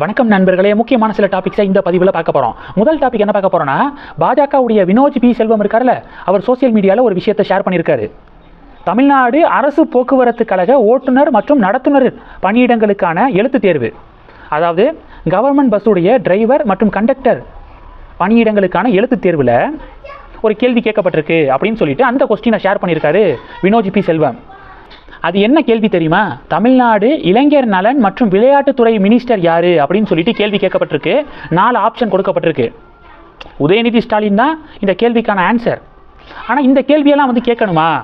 வணக்கம் நண்பர்களே. முக்கியமான சில டாபிக்ஸை இந்த பதிவில் பார்க்க போகிறோம் முதல் டாபிக் என்ன பார்க்க போகிறோம்னா பாஜகவுடைய வினோஜ் பி. செல்வம் இருக்கார்ல அவர் சோஷியல் மீடியாவில் ஒரு விஷயத்தை ஷேர் பண்ணியிருக்காரு. தமிழ்நாடு அரசு போக்குவரத்து கழக ஓட்டுநர் மற்றும் நடத்துனர் பணியிடங்களுக்கான எழுத்து தேர்வு. அதாவது கவர்மெண்ட் பஸ்ஸுடைய டிரைவர் மற்றும் கண்டக்டர் பணியிடங்களுக்கான எழுத்து தேர்வில் ஒரு கேள்வி கேட்கப்பட்டிருக்கு அப்படின்னு சொல்லிட்டு அந்த கொஸ்டினை ஷேர் பண்ணியிருக்காரு வினோஜ் பி. செல்வம். அது என்ன கேள்வி தெரியுமா? தமிழ்நாடு இளைஞர் நலன் மற்றும் விளையாட்டுத்துறை மினிஸ்டர் யாரு? அப்படின்னு சொல்லிட்டு கேள்வி கேட்கப்பட்டிருக்கு. நாலு ஆப்ஷன் கொடுக்கப்பட்டிருக்கு. உதயநிதி ஸ்டாலின் தான் இந்த கேள்விக்கான ஆன்சர் ஆனால் இந்த கேள்வியெல்லாம் வந்து கேட்கணுமா?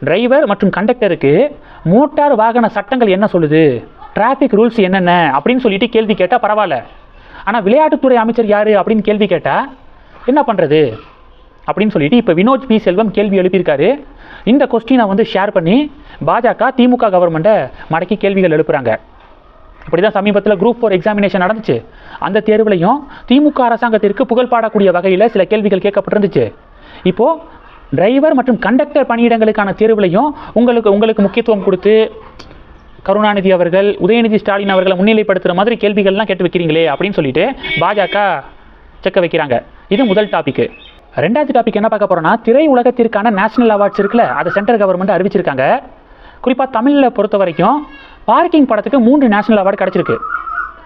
டிரைவர் மற்றும் கண்டக்டருக்கு மோட்டார் வாகன சட்டங்கள் என்ன சொல்லுது? டிராஃபிக் ரூல்ஸ் என்னென்ன? அப்படின்னு சொல்லிட்டு கேள்வி கேட்டால் பரவாயில்ல. ஆனால் விளையாட்டுத்துறை அமைச்சர் யார்? அப்படின்னு கேள்வி கேட்டால் என்ன பண்ணுறது அப்படின்னு சொல்லிட்டு இப்போ வினோத் பி செல்வம் கேள்வி எழுப்பியிருக்காரு. இந்த கொஸ்டினை வந்து ஷேர் பண்ணி பாஜக திமுக கவர்மெண்ட்டை மடக்கி கேள்விகள் எழுப்புகிறாங்க இப்படி தான் சமீபத்தில் குரூப் ஃபோர் எக்ஸாமினேஷன் நடந்துச்சு. அந்த தேர்வுலையும் திமுக அரசாங்கத்திற்கு புகழ் பாடக்கூடிய வகையில் சில கேள்விகள் கேட்கப்பட்டிருந்துச்சு. இப்போது டிரைவர் மற்றும் கண்டக்டர் பணியிடங்களுக்கான தேர்வுலையும் உங்களுக்கு உங்களுக்கு முக்கியத்துவம் கொடுத்து கருணாநிதி அவர்கள் உதயநிதி ஸ்டாலின் அவர்களை முன்னிலைப்படுத்துகிற மாதிரி கேள்விகள்லாம் கேட்டு வைக்கிறீங்களே அப்படின்னு சொல்லிட்டு பாஜக செக்க வைக்கிறாங்க. இது முதல் டாபிக்கு ரெண்டாவது டாபிக் என்ன பார்க்க போகிறோன்னா திரை உலகத்திற்கான நேஷனல் அவார்ட்ஸ் இருக்குல்ல அதை சென்ட்ரல் கவர்மெண்ட் அறிவிச்சிருக்காங்க. குறிப்பாக தமிழில் பொறுத்த வரைக்கும் பார்க்கிங் படத்துக்கு மூன்று நேஷனல் அவார்டு கிடச்சிருக்கு.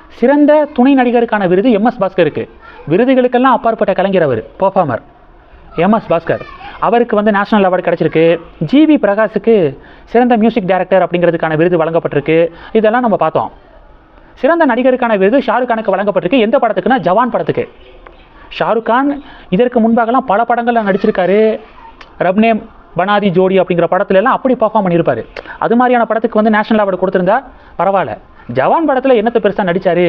சிறந்த துணை நடிகருக்கான விருது எம்எஸ் பாஸ்கருக்கு. விருதுகளுக்கெல்லாம் அப்பாற்பட்ட கலைஞர் அவர் பெர்ஃபார்மர் எம்எஸ் பாஸ்கர். அவருக்கு வந்து நேஷனல் அவார்டு கிடச்சிருக்கு. ஜிவி பிரகாஷுக்கு சிறந்த மியூசிக் டைரக்டர் அப்படிங்கிறதுக்கான விருது வழங்கப்பட்டிருக்கு. இதெல்லாம் நம்ம பார்த்தோம். சிறந்த நடிகருக்கான விருது ஷாருக் கானுக்கு வழங்கப்பட்டிருக்கு. எந்த படத்துக்குன்னா ஜவான் படத்துக்கு. ஷாருக் கான் இதற்கு முன்பாகலாம் பல படங்களில் நடிச்சிருக்காரு. ரப்னேம் பனாதி ஜோடி அப்படிங்கிற படத்துல எல்லாம் அப்படி பர்ஃபார்ம் பண்ணியிருப்பாரு. அது மாதிரியான படத்துக்கு வந்து நேஷனல் அவார்டு கொடுத்துருந்தா பரவாயில்ல. ஜவான் படத்தில் என்னத்தை பெருசாக நடித்தார்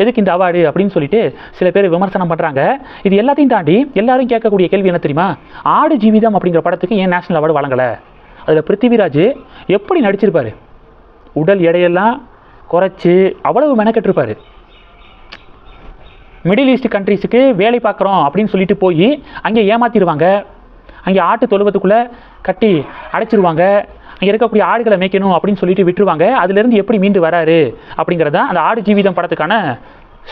எதுக்கு இந்த அவார்டு அப்படின்னு சொல்லிட்டு சில பேர் விமர்சனம் பண்ணுறாங்க இது எல்லாத்தையும் தாண்டி எல்லாரும் கேட்கக்கூடிய கேள்வி என்ன தெரியுமா? ஆடு ஜீவிதம் அப்படிங்கிற படத்துக்கு ஏன் நேஷனல் அவார்டு வழங்கலை? அதில் பிருத்திவிராஜ் எப்படி நடிச்சிருப்பார்? உடல் எடையெல்லாம் குறைச்சி அவ்வளவு மெனக்கெட்டிருப்பார். மிடில் ஈஸ்ட் கண்ட்ரீஸுக்கு வேலை பார்க்குறோம் அப்படின்னு சொல்லிட்டு போய் அங்கே ஏமாற்றிடுவாங்க அங்கே ஆட்டு தொழுவத்துக்குள்ளே கட்டி அடைச்சிருவாங்க. அங்கே இருக்கக்கூடிய ஆடுகளை மேய்க்கணும் அப்படின்னு சொல்லிட்டு விட்டுருவாங்க. அதுலேருந்து எப்படி மீண்டு வராரு அப்படிங்கிறது தான் அந்த ஆடு ஜீவிதம் படத்துக்கான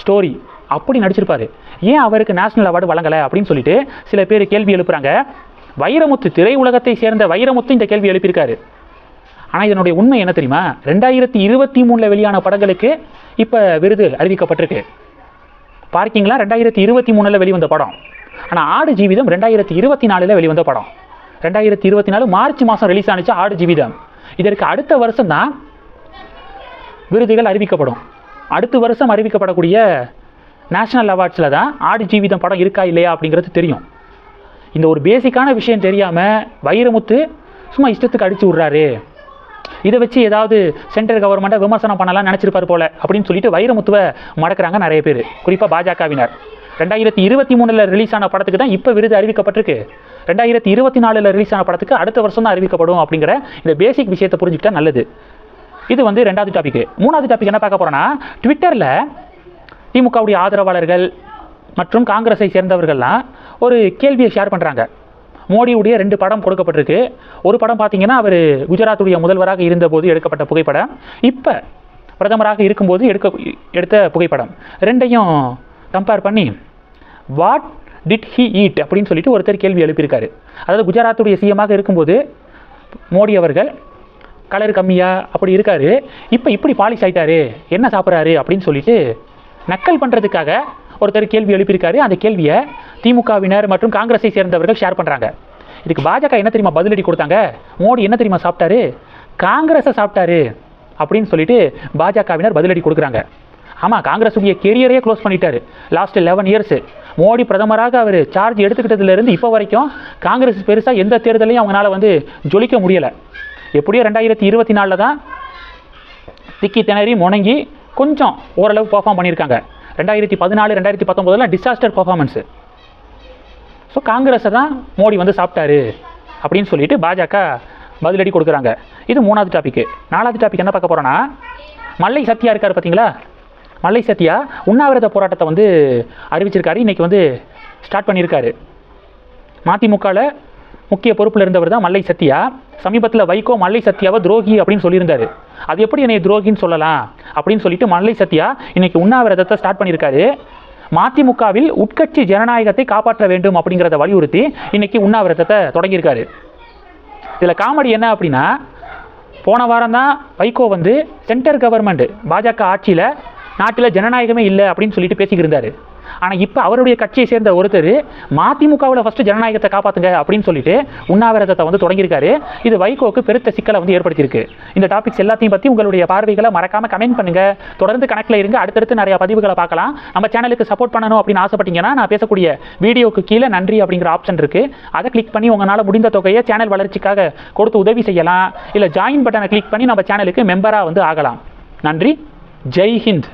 ஸ்டோரி அப்படி நடிச்சிருப்பாரு. ஏன் அவருக்கு நேஷனல் அவார்டு வழங்கலை அப்படின்னு சொல்லிட்டு சில பேர் கேள்வி எழுப்புறாங்க. வைரமுத்து திரை உலகத்தை சேர்ந்த வைரமுத்து இந்த கேள்வி எழுப்பியிருக்காரு. ஆனால் இதனுடைய உண்மை என்ன தெரியுமா? ரெண்டாயிரத்தி இருபத்தி மூணில் வெளியான படங்களுக்கு இப்போ விருது அறிவிக்கப்பட்டிருக்கு. பார்க்கிங்லாம் ரெண்டாயிரத்தி இருபத்தி மூணில் வெளிவந்த படம். ஆனால் ஆடு ஜீவிதம் ரெண்டாயிரத்தி இருபத்தி நாலில் வெளிவந்த படம். ரெண்டாயிரத்தி இருபத்தி நாலு மார்ச் மாதம் ரிலீஸ் ஆனிச்சு ஆடு ஜீவிதம். இதற்கு அடுத்த வருஷம் தான் விருதுகள் அறிவிக்கப்படும். அடுத்த வருஷம் அறிவிக்கப்படக்கூடிய நேஷனல் அவார்ட்ஸில் தான் ஆடு ஜீவிதம் படம் இருக்கா இல்லையா அப்படிங்கிறது தெரியும். இந்த ஒரு பேசிக்கான விஷயம் தெரியாமல் வைரமுத்து சும்மா இஷ்டத்துக்கு அடித்து விட்றாரு. இதை வச்சு ஏதாவது சென்ட்ரல் கவர்மெண்ட்டை விமர்சனம் பண்ணலாம் நினச்சிருப்பார் போல அப்படின்னு சொல்லிட்டு வைரமுத்துவை மடக்கிறாங்க நிறைய பேர். குறிப்பாக பாஜகவினர். ரெண்டாயிரத்தி இருபத்தி மூணில் ரிலீஸ் ஆன படத்துக்கு தான் இப்போ விருது அறிவிக்கப்பட்டிருக்கு. ரெண்டாயிரத்தி இருபத்தி நாலில் ரிலீஸ் ஆன படத்துக்கு அடுத்த வருஷம் தான் அறிவிக்கப்படும் அப்படிங்கிற இந்த பேசிக் விஷயத்தை புரிஞ்சுக்கிட்டா நல்லது. இது வந்து ரெண்டாவது டாபிக் மூணாவது டாபிக் என்ன பார்க்க போகிறோன்னா ட்விட்டரில் திமுகவுடைய ஆதரவாளர்கள் மற்றும் காங்கிரஸை சேர்ந்தவர்கள்லாம் ஒரு கேள்வியை ஷேர் பண்ணுறாங்க மோடியுடைய ரெண்டு படம் கொடுக்கப்பட்டிருக்கு. ஒரு படம் பார்த்தீங்கன்னா அவர் குஜராத்துடைய முதல்வராக இருந்தபோது எடுக்கப்பட்ட புகைப்படம். இப்போ பிரதமராக இருக்கும்போது எடுக்க எடுத்த புகைப்படம். ரெண்டையும் கம்பேர் பண்ணி வாட் டிட் ஹி ஈட் அப்படின்னு சொல்லிட்டு ஒருத்தர் கேள்வி எழுப்பியிருக்காரு. அதாவது குஜராத்துடைய சிஎமாக இருக்கும்போது மோடி அவர்கள் கலர் கம்மியாக அப்படி இருக்காரு. இப்போ இப்படி பாலிஷ் ஆகிட்டாரு என்ன சாப்பிட்றாரு அப்படின்னு சொல்லிட்டு நக்கல் பண்ணுறதுக்காக ஒருத்தர் கேள்வி எழுப்பியிருக்காரு. அந்த கேள்வியை திமுகவினர் மற்றும் காங்கிரஸை சேர்ந்தவர்கள் ஷேர் பண்ணுறாங்க இதுக்கு பாஜக என்ன தெரியுமா பதிலடி கொடுத்தாங்க? மோடி என்ன தெரியுமா சாப்பிட்டாரு? காங்கிரஸை சாப்பிட்டாரு அப்படின்னு சொல்லிட்டு பாஜகவினர் பதிலடி கொடுக்குறாங்க. ஆமாம் காங்கிரஸுடைய கெரியரையே க்ளோஸ் பண்ணிட்டாரு. லாஸ்ட் லெவன் இயர்ஸு மோடி பிரதமராக அவர் சார்ஜ் எடுத்துக்கிட்டதுலேருந்து இப்போ வரைக்கும் காங்கிரஸ் பெருசாக எந்த தேர்தலையும் அவங்களால வந்து ஜொலிக்க முடியலை. எப்படியோ ரெண்டாயிரத்தி இருபத்தி நாலில் தான் திக்கி திணறி முணங்கி கொஞ்சம் ஓரளவு பெர்ஃபார்ம் பண்ணியிருக்காங்க. ரெண்டாயிரத்தி பதினாலு ரெண்டாயிரத்தி பத்தொம்போதில் டிசாஸ்டர் பர்ஃபார்மன்ஸு ஸோ காங்கிரஸை தான் மோடி வந்து சாப்பிட்டாரு அப்படின்னு சொல்லிட்டு பாஜக பதிலடி கொடுக்குறாங்க. இது மூணாவது டாப்பிக்கு நாலாவது டாபிக் என்ன பார்க்க போகிறோன்னா மல்லை சத்யா இருக்கார் பார்த்தீங்களா? மல்லை சத்யா உண்ணாவிரத போராட்டத்தை வந்து அறிவிச்சிருக்காரு. இன்றைக்கி வந்து ஸ்டார்ட் பண்ணியிருக்காரு. மதிமுகவில் முக்கிய பொறுப்பில் இருந்தவர் தான் மல்லை சத்யா சமீபத்தில் வைகோ மல்லை சத்யாவை துரோகி அப்படின்னு சொல்லியிருந்தாரு. அது எப்படி என்னை துரோகின்னு சொல்லலாம் அப்படின்னு சொல்லிட்டு மணலை சத்யா இன்னைக்கு உண்ணாவிரதத்தை ஸ்டார்ட் பண்ணியிருக்காரு. மதிமுகவில் உட்கட்சி ஜனநாயகத்தை காப்பாற்ற வேண்டும் அப்படிங்கிறத வலியுறுத்தி இன்னைக்கு உண்ணாவிரதத்தை தொடங்கியிருக்காரு. இதில் காமெடி என்ன அப்படின்னா போன வாரம் தான் வைகோ வந்து சென்டர் கவர்மெண்ட் பாஜக ஆட்சியில் நாட்டில் ஜனநாயகமே இல்லை அப்படின்னு சொல்லிட்டு பேசிக்கிருந்தாரு ஆனால் இப்போ அவருடைய கட்சியை சேர்ந்த ஒருத்தர் மதிமுகவில் ஃபஸ்ட்டு ஜனநாயகத்தை காப்பாற்றுங்க அப்படின்னு சொல்லிட்டு உண்ணாவிரதத்தை வந்து தொடங்கியிருக்காரு. இது வைகோக்கு பெருத்த சிக்கலை வந்து ஏற்படுத்தியிருக்கு. இந்த டாபிக்ஸ் எல்லாத்தையும் பற்றி உங்களுடைய பார்வைகளை மறக்காமல் கமெண்ட் பண்ணுங்க. தொடர்ந்து கணக்கில் இருங்க. அடுத்தடுத்து நிறைய பதிவுகளை பார்க்கலாம். நம்ம சேனலுக்கு சப்போர்ட் பண்ணணும் அப்படின்னு ஆசைப்பட்டீங்கன்னா நான் பேசக்கூடிய வீடியோக்கு கீழே நன்றி அப்படிங்கிற ஆப்ஷன் இருக்கு. அதை கிளிக் பண்ணி உங்களால் முடிந்த தொகையை சேனல் வளர்ச்சிக்காக கொடுத்து உதவி செய்யலாம். இல்லை ஜாயின் பட்டனை கிளிக் பண்ணி நம்ம சேனலுக்கு மெம்பராக வந்து ஆகலாம். நன்றி. ஜெய் ஹிந்த்.